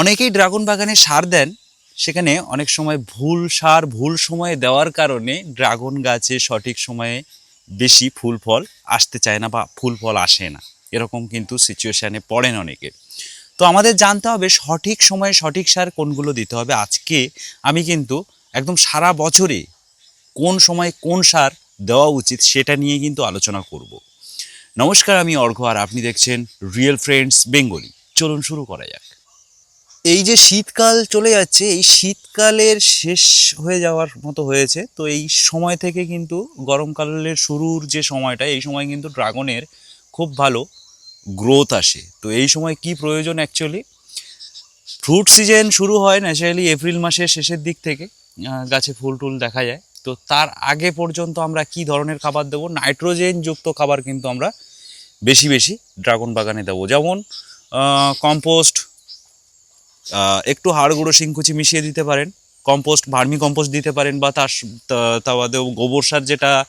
অনেকেই ড্রাগন বাগানে সার দেন। সেখানে অনেক সময় ভুল সার, ভুল সময়ে দেওয়ার কারণে ড্রাগন গাছে সঠিক সময়ে বেশি ফুল ফল আসতে চায় না বা ফুল ফল আসে না। এরকম কিন্তু সিচুয়েশানে পড়েন অনেকে। তো আমাদের জানতে হবে সঠিক সময়ে সঠিক সার কোনগুলো দিতে হবে। আজকে আমি কিন্তু একদম সারা বছরে কোন সময় কোন সার দেওয়া উচিত সেটা নিয়ে কিন্তু আলোচনা করব। নমস্কার, আমি অর্ঘ আর আপনি দেখছেন রিয়েল ফ্রেন্ডস বেঙ্গলি চলুন শুরু করা যাক। এই যে শীতকাল চলে যাচ্ছে, এই শীতকালের শেষ হয়ে যাওয়ার মতো হয়েছে। তো এই সময় থেকে কিন্তু গরমকালের শুরুর যে সময়টা, এই সময় কিন্তু ড্রাগনের খুব ভালো গ্রোথ আসে। তো এই সময় কি প্রয়োজন অ্যাকচুয়ালি ফ্রুট সিজন শুরু হয় ন্যাচারালি এপ্রিল মাসের শেষের দিক থেকে গাছে ফুল টুল দেখা যায়। তো তার আগে পর্যন্ত আমরা কি ধরনের খাবার দেবো? নাইট্রোজেন যুক্ত খাবার কিন্তু আমরা বেশি বেশি ড্রাগন বাগানে দেবো। যেমন কম্পোস্ট একটু হাড় গুঁড়ো শিংকুচি মিশিয়ে দিতে পারেন, কম্পোস্ট, ভার্মি কম্পোস্ট দিতে পারেন বা তার তা- বাদেও গোবর সার যেটা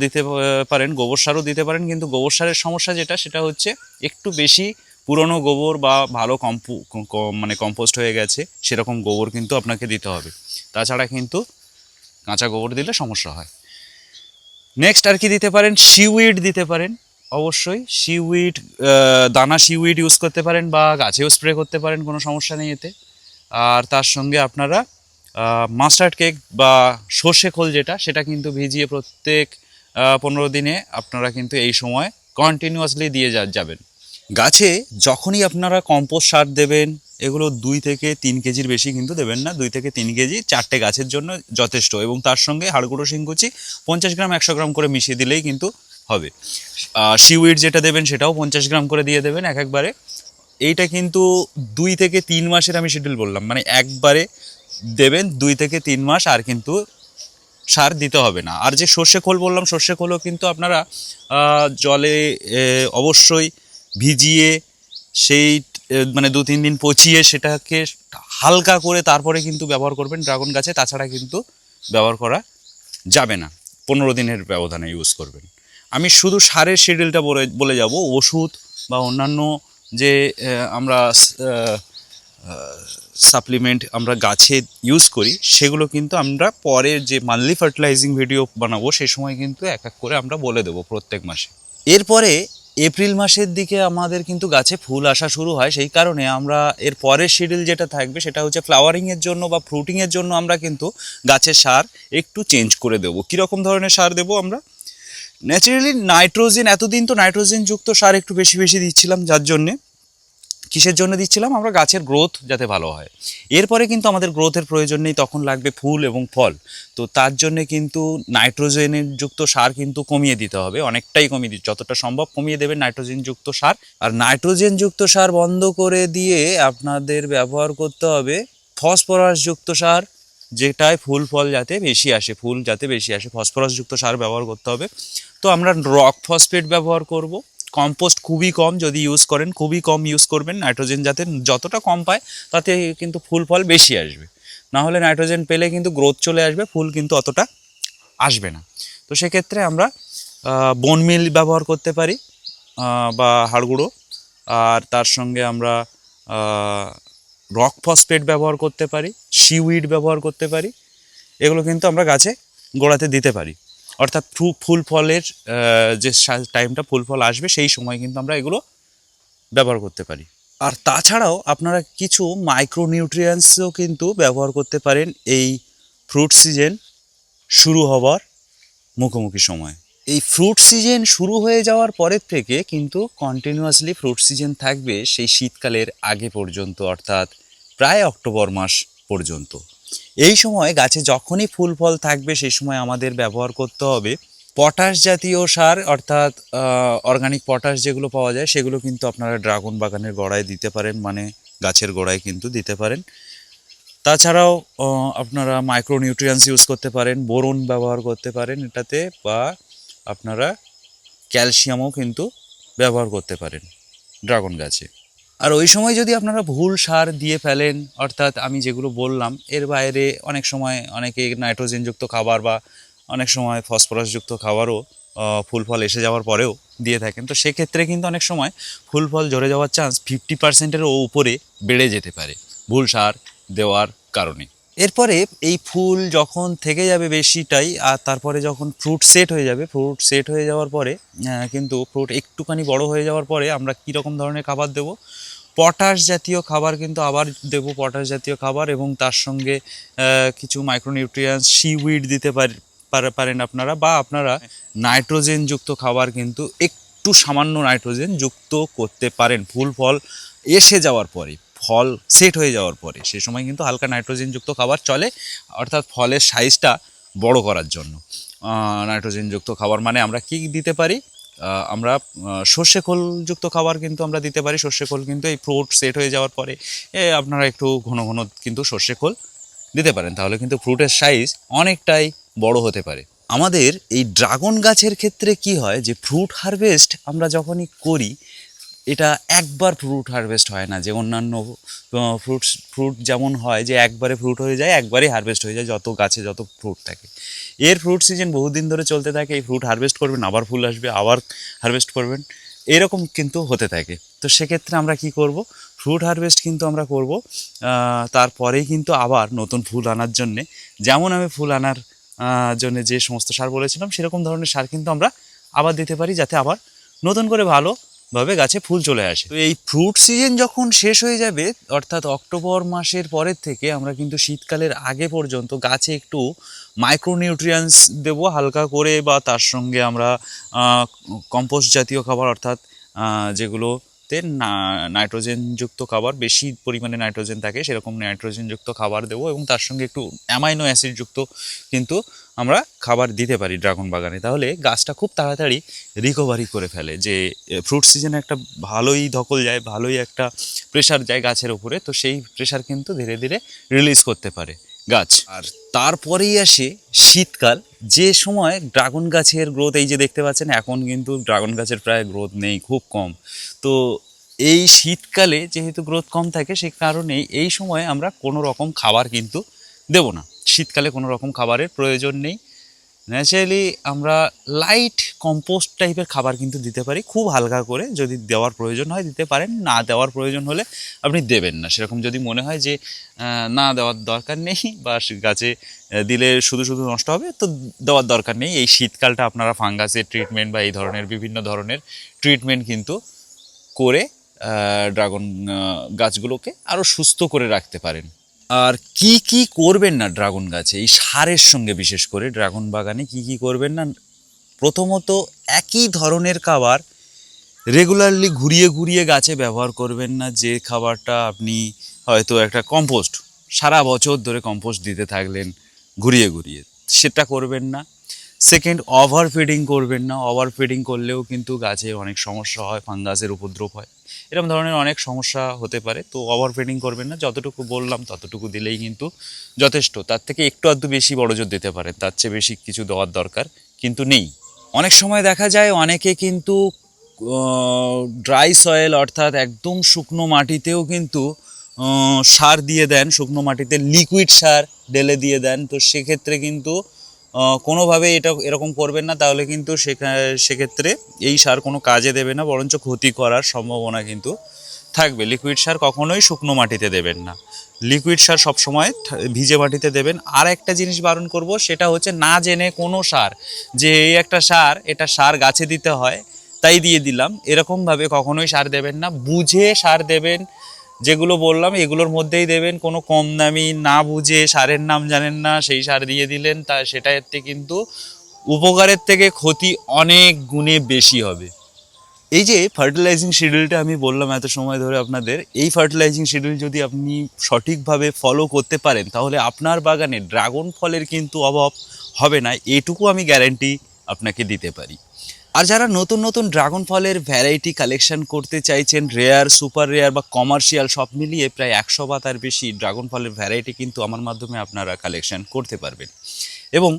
দিতে পারেন, গোবর সারও দিতে পারেন, কিন্তু গোবর সারের সমস্যা যেটা, সেটা হচ্ছে একটু বেশি পুরনো গোবর বা ভালো কম্পো মানে কম্পোস্ট হয়ে গেছে, সেরকম গোবর কিন্তু আপনাকে দিতে হবে। তাছাড়া কিন্তু কাঁচা গোবর দিলে সমস্যা হয়। নেক্সট আর কি দিতে পারেন? শিউইড দিতে পারেন। অবশ্যই শিউইড দানা শিউইড ইউজ করতে পারেন বা গাছেও স্প্রে করতে পারেন, কোনো সমস্যা নেই এতে। আর তার সঙ্গে আপনারা মাস্টার্ড কেক বা সর্ষে খোল যেটা, সেটা কিন্তু ভিজিয়ে প্রত্যেক পনেরো দিনে আপনারা কিন্তু এই সময় কন্টিনিউয়াসলি দিয়ে যা- যাবেন। গাছে যখনই আপনারা কম্পোস্ট সার দেবেন, এগুলো দুই থেকে তিন কেজির বেশি কিন্তু দেবেন না, দুই থেকে তিন কেজি চারটে গাছের জন্য যথেষ্ট। এবং তার সঙ্গে হাড়গুঁড়ো শিংকুচি পঞ্চাশ গ্রাম, একশো গ্রাম করে মিশিয়ে দিলেই কিন্তু হবে। শিউইড যেটা দেবেন সেটাও পঞ্চাশ গ্রাম করে দিয়ে দেবেন এক একবারে। এইটা কিন্তু দুই থেকে তিন মাসের আমি শিডিউল বললাম। মানে একবারে দেবেন দুই থেকে তিন মাস আর কিন্তু সার দিতে হবে না। আর যে সর্ষে খোল বললাম, সর্ষে খোলও কিন্তু আপনারা জলে অবশ্যই ভিজিয়ে সেই মানে দু তিন দিন পচিয়ে সেটাকে হালকা করে তারপরে কিন্তু ব্যবহার করবেন ড্রাগন গাছে। তাছাড়া কিন্তু ব্যবহার করা যাবে না। পনেরো দিনের ব্যবধানে ইউজ করবেন। আমি শুধু সারের শিডিউলটা বলে বলে যাব। ওষুধ বা অন্যান্য যে আমরা সাপ্লিমেন্ট আমরা গাছে ইউজ করি, সেগুলো কিন্তু আমরা পরে যে মান্থলি ফার্টিলাইজিং ভিডিও বানাবো সেই সময় কিন্তু এক এক করে আমরা বলে দেবো প্রত্যেক মাসে। এরপরে এপ্রিল মাসের দিকে আমাদের কিন্তু গাছে ফুল আসা শুরু হয়, সেই কারণে আমরা এর পরের শিডিউল যেটা থাকবে, সেটা হচ্ছে ফ্লাওয়ারিংয়ের জন্য বা ফ্রুটিংয়ের জন্য আমরা কিন্তু গাছের সার একটু চেঞ্জ করে দেবো। কীরকম ধরনের সার দেবো আমরা? ন্যাচারালি নাইট্রোজেন এতদিন তো নাইট্রোজেন যুক্ত সার একটু বেশি বেশি দিচ্ছিলাম, যার জন্যে, কিসের জন্য দিচ্ছিলাম? আমরা গাছের গ্রোথ যাতে ভালো হয়। এরপরে কিন্তু আমাদের গ্রোথের প্রয়োজন নেই, তখন লাগবে ফুল এবং ফল। তো তার জন্য কিন্তু নাইট্রোজেনের যুক্ত সার কিন্তু কমিয়ে দিতে হবে, অনেকটাই কমিয়ে দিতে যতটা সম্ভব কমিয়ে দেবে নাইট্রোজেন যুক্ত সার। আর নাইট্রোজেন যুক্ত সার বন্ধ করে দিয়ে আপনাদের ব্যবহার করতে হবে ফসফরাস যুক্ত সার, যেটায় ফুল ফল যাতে বেশি আসে, ফুল যাতে বেশি আসে ফসফরাস যুক্ত সার ব্যবহার করতে হবে। তো আমরা রক ফসফেট ব্যবহার করব। কম্পোস্ট খুবই কম যদি ইউজ করেন, খুবই কম ইউজ করবেন। নাইট্রোজেন যাতে যতটা কম পায়, তাতে কিন্তু ফুল ফল বেশি আসবে। না হলে নাইট্রোজেন পেলে কিন্তু গ্রোথ চলে আসবে, ফুল কিন্তু অতটা আসবে না। তো সেক্ষেত্রে আমরা বোন মিল ব্যবহার করতে পারি বা হাড়গুঁড়ো আর তার সঙ্গে আমরা রক ফসফেট ব্যবহার করতে পারি শিউইড ব্যবহার করতে পারি। এগুলো কিন্তু আমরা গাছে গোড়াতে দিতে পারি। অর্থাৎ ফুল ফলের যে টাইমটা ফুল ফল আসবে, সেই সময় কিন্তু আমরা এগুলো ব্যবহার করতে পারি। আর তাছাড়াও আপনারা কিছু মাইক্রোনিউট্রিয়েন্টসও কিন্তু ব্যবহার করতে পারেন এই ফ্রুট সিজন শুরু হবার মুখোমুখি সময়। এই ফ্রুট সিজন শুরু হয়ে যাওয়ার পরের থেকে কিন্তু কন্টিনিউয়াসলি ফ্রুট সিজন থাকবে সেই শীতকালের আগে পর্যন্ত, অর্থাৎ প্রায় অক্টোবর মাস পর্যন্ত। এই সময় গাছে যখনই ফুল ফল থাকবে, সেই সময় আমাদের ব্যবহার করতে হবে পটাশ জাতীয় সার, অর্থাৎ অর্গানিক পটাশ যেগুলো পাওয়া যায়, সেগুলো কিন্তু আপনারা ড্রাগন বাগানের গোড়ায় দিতে পারেন মানে গাছের গোড়ায় কিন্তু দিতে পারেন। তাছাড়াও আপনারা মাইক্রোনিউট্রিয়েন্টস ইউজ করতে পারেন, বোরন ব্যবহার করতে পারেন এটাতে, বা আপনারা ক্যালসিয়ামও কিন্তু ব্যবহার করতে পারেন ড্রাগন গাছে। আর ওই সময় যদি আপনারা ভুল সার দিয়ে ফেলেন, অর্থাৎ আমি যেগুলো বললাম, এর বাইরে অনেক সময় অনেকে নাইট্রোজেনযুক্ত খাবার বা অনেক সময় ফসফরাসযুক্ত খাবারও ফুল ফল এসে যাওয়ার পরেও দিয়ে থাকেন। তো সেক্ষেত্রে কিন্তু অনেক সময় ফুল ফল ঝরে যাওয়ার চান্স ফিফটি পার্সেন্টেরও উপরে বেড়ে যেতে পারে ভুল সার দেওয়ার কারণে। এরপরে এই ফুল যখন থেকে যাবে বেশিটাই, আর তারপরে যখন ফ্রুট সেট হয়ে যাবে ফ্রুট সেট হয়ে যাওয়ার পরে কিন্তু ফ্রুট একটুখানি বড় হয়ে যাওয়ার পরে আমরা কীরকম ধরনের খাবার দেবো? পটাশ জাতীয় খাবার কিন্তু আবার দেবো, পটাশ জাতীয় খাবার এবং তার সঙ্গে কিছু মাইক্রোনিউট্রিয়েন্টস সিউইড দিতে পার- পারেন আপনারা, বা আপনারা নাইট্রোজেনযুক্ত খাবার কিন্তু একটু সামান্য নাইট্রোজেন যুক্ত করতে পারেন, ফুল ফল এসে যাওয়ার পরে ফল সেট হয়ে যাওয়ার পরে সে সময় কিন্তু হালকা নাইট্রোজেনযুক্ত খাবার চলে অর্থাৎ ফলের সাইজটা বড় করার জন্য। নাইট্রোজেনযুক্ত খাবার মানে আমরা কি দিতে পারি? আমরা সর্ষে খোলযুক্ত খাবার কিন্তু আমরা দিতে পারি। সর্ষে খোল কিন্তু এই ফ্রুট সেট হয়ে যাওয়ার পরে এ, আপনারা একটু ঘন ঘন কিন্তু সর্ষে খোল দিতে পারেন। তাহলে কিন্তু ফ্রুটের সাইজ অনেকটাই বড় হতে পারে। আমাদের এই ড্রাগন গাছের ক্ষেত্রে কি হয়? যে ফ্রুট হারভেস্ট আমরা যখনই করি এটা একবার ফ্রুট হারভেস্ট হয় না, যে অন্যান্য ফ্রুটস ফ্রুট যেমন হয় যে একবারে ফ্রুট হয়ে যায়, একবারেই হারভেস্ট হয়ে যায়, যত গাছে যত ফ্রুট থাকে। এর ফ্রুট সিজন বহুদিন ধরে চলতে থাকে, এই ফ্রুট হারভেস্ট করবেন, আবার ফুল আসবে, আবার হারভেস্ট করবেন, এরকম কিন্তু হতে থাকে। তো সেক্ষেত্রে আমরা কি করব? ফ্রুট হারভেস্ট কিন্তু আমরা করব তারপরেই কিন্তু আবার নতুন ফুল আনার জন্যে। যেমন আমি ফুল আনার জন্য যে সমস্ত সার বলেছিলাম, সেরকম ধরনের সার কিন্তু আমরা আবার দিতে পারি, যাতে আবার নতুন করে ভালোভাবে গাছে ফুল চলে আসে। তো এই ফ্রুট সিজন যখন শেষ হয়ে যাবে অর্থাৎ অক্টোবর মাসের পরের থেকে আমরা কিন্তু শীতকালের আগে পর্যন্ত গাছে একটু মাইক্রোনিউট্রিয়েন্টস দেব হালকা করে বা তার সঙ্গে আমরা কম্পোস্ট জাতীয় খাবার অর্থাৎ আহ, না, নাইট্রোজেনযুক্ত খাবার, বেশি পরিমাণে নাইট্রোজেন থাকে, সেরকম নাইট্রোজেনযুক্ত খাবার দেবো এবং তার সঙ্গে একটু অ্যামাইনো অ্যাসিডযুক্ত কিন্তু আমরা খাবার দিতে পারি ড্রাগন বাগানে। তাহলে গাছটা খুব তাড়াতাড়ি রিকভারি করে ফেলে যে ফ্রুট সিজনে একটা ভালোই ধকল যায়, ভালোই একটা প্রেশার যায় গাছের উপরে, তো সেই প্রেশার কিন্তু ধীরে ধীরে রিলিজ করতে পারে গাছ। আর তারপরেই আসে শীতকাল যে সময় ড্রাগন গাছের গ্রোথ এই যে দেখতে পাচ্ছেন, এখন কিন্তু ড্রাগন গাছের প্রায় গ্রোথ নেই, খুব কম। তো এই শীতকালে যেহেতু গ্রোথ কম থাকে সেই কারণেই এই সময় আমরা কোনো রকম খাবার কিন্তু দেব না। শীতকালে কোনো রকম খাবারের প্রয়োজন নেই। ন্যাচারালি আমরা লাইট কম্পোস্ট টাইপের খাবার কিন্তু দিতে পারি, খুব হালকা করে। যদি দেওয়ার প্রয়োজন হয়, দিতে পারেন। না দেওয়ার প্রয়োজন হলে আপনি দেবেন না। সেরকম যদি মনে হয় যে না দেওয়ার দরকার নেই বা গাছে দিলে শুধু শুধু নষ্ট হবে, তো দেওয়ার দরকার নেই। এই শীতকালটা আপনারা ফাঙ্গাসের ট্রিটমেন্ট বা এই ধরনের, বিভিন্ন ধরনের ট্রিটমেন্ট কিন্তু করে ড্রাগন গাছগুলোকে আরও সুস্থ করে রাখতে পারেন। আর কি কি করবেন না ড্রাগন গাছে? এই সারের সঙ্গে বিশেষ করে ড্রাগন বাগানে কি কি করবেন না? প্রথমত একই ধরনের খাবার রেগুলারলি ঘুরিয়ে ঘুরিয়ে গাছে ব্যবহার করবেন না, যে খাবারটা আপনি হয়তো একটা কম্পোস্ট সারা বছর ধরে কম্পোস্ট দিতে থাকলেন, ঘুরিয়ে ঘুরিয়ে। সেটা করবেন না। সেকেন্ড ওভার ফিডিং করবেন না। ওভার ফিডিং করলেও কিন্তু গাছে অনেক সমস্যা হয়, ফাঙ্গাসের উপদ্রব হয়। এরকম ধরনের অনেক সমস্যা হতে পারে। তো ওভার ফিডিং করবেন না। যতটুকু বললাম, ততটুকু দিলেই কিন্তু যথেষ্ট। তার থেকে একটু আধটু বেশি বড় জোর দিতে পারে। তার চেয়ে বেশি কিছু দেওয়ার দরকার কিন্তু নেই। অনেক সময় দেখা যায় অনেকে কিন্তু ড্রাই সয়েল অর্থাৎ একদম শুকনো মাটিতেও কিন্তু সার দিয়ে দেন। শুকনো মাটিতে লিকুইড সার ঢেলে দিয়ে দেন। তো সেক্ষেত্রে কিন্তু কোনোভাবে এটা এরকম করবেন না, তাহলে কিন্তু সেক্ষেত্রে এই সার কোনো কাজে দেবে না, বরঞ্চ ক্ষতি করার সম্ভাবনা কিন্তু থাকবে। লিকুইড সার কখনোই শুকনো মাটিতে দেবেন না। লিকুইড সার সবসময় ভিজে মাটিতে দেবেন। আর একটা জিনিস বারণ করব, সেটা হচ্ছে না জেনে কোনো সার, যে এই একটা সার, এটা সার গাছে দিতে হয়, তাই দিয়ে দিলাম। এরকমভাবে কখনোই সার দেবেন না। বুঝে সার দেবেন যেগুলো বললাম, এগুলোর মধ্যেই দেবেন। কোনো কম দামি না বুঝে সারের নাম জানেন না, সেই সার দিয়ে দিলেন, তা সেটাতে কিন্তু উপকারের থেকে ক্ষতি অনেক গুণে বেশি হবে। এই যে ফার্টিলাইজিং শিডিউলটা আমি বললাম এত সময় ধরে আপনাদের, এই ফার্টিলাইজিং শিডিউল যদি আপনি সঠিকভাবে ফলো করতে পারেন, তাহলে আপনার বাগানে ড্রাগন ফলের কিন্তু অভাব হবে না, এটুকু আমি গ্যারেন্টি আপনাকে দিতে পারি। আর যারা নতুন নতুন ড্রাগন ফলের ভ্যারাইটি কালেকশন করতে চাইছেন রেয়ার সুপার রেয়ার বা কমার্শিয়াল সব মিলিয়ে প্রায় একশো বা তার বেশি ড্রাগন ফলের ভ্যারাইটি কিন্তু আমার মাধ্যমে আপনারা কালেকশন করতে পারবেন। এবং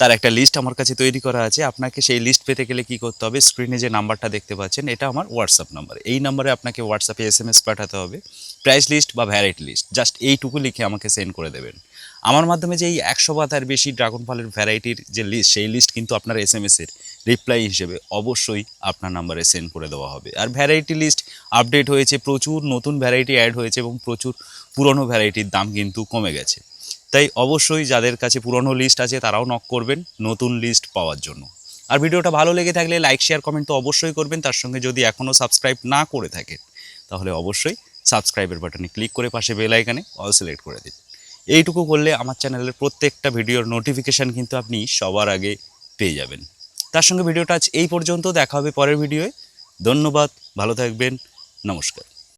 তার একটা লিস্ট আমার কাছে তৈরি করা আছে। আপনাকে সেই লিস্ট পেতে গেলে কি করতে হবে? স্ক্রিনে যে নাম্বারটা দেখতে পাচ্ছেন, এটা আমার হোয়াটসঅ্যাপ নাম্বার এই নাম্বারে আপনাকে হোয়াটসঅ্যাপে এস পাঠাতে হবে। প্রাইস লিস্ট বা ভ্যারাইটি লিস্ট জাস্ট এইটুকু লিখে আমাকে সেন্ড করে দেবেন। আমার মাধ্যমে যে এই একশো বা তার বেশি ড্রাগন ফলের ভ্যারাইটির যে লিস্ট সেই লিস্ট কিন্তু আপনার এস এম এসের রিপ্লাই হিসেবে অবশ্যই আপনার নাম্বারে সেন্ড করে দেওয়া হবে। আর ভ্যারাইটি লিস্ট আপডেট হয়েছে, প্রচুর নতুন ভ্যারাইটি অ্যাড হয়েছে এবং প্রচুর পুরনো ভ্যারাইটির দাম কিন্তু কমে গেছে। তাই অবশ্যই যাদের কাছে পুরনো লিস্ট আছে তারাও নক করবেন নতুন লিস্ট পাওয়ার জন্য। আর ভিডিওটা ভালো লেগে থাকলে লাইক শেয়ার কমেন্ট তো অবশ্যই করবেন। তার সঙ্গে যদি এখনও সাবস্ক্রাইব না করে থাকেন, তাহলে অবশ্যই সাবস্ক্রাইবের বাটনে ক্লিক করে পাশে বেল আইকনে অল সিলেক্ট করে দিন। এইটুকু করলে আমার চ্যানেলের প্রত্যেকটা ভিডিওর নোটিফিকেশান কিন্তু আপনি সবার আগে পেয়ে যাবেন। তার সঙ্গে ভিডিওটা আজ এই পর্যন্ত, দেখা হবে পরের ভিডিওয়ে। ধন্যবাদ, ভালো থাকবেন, নমস্কার।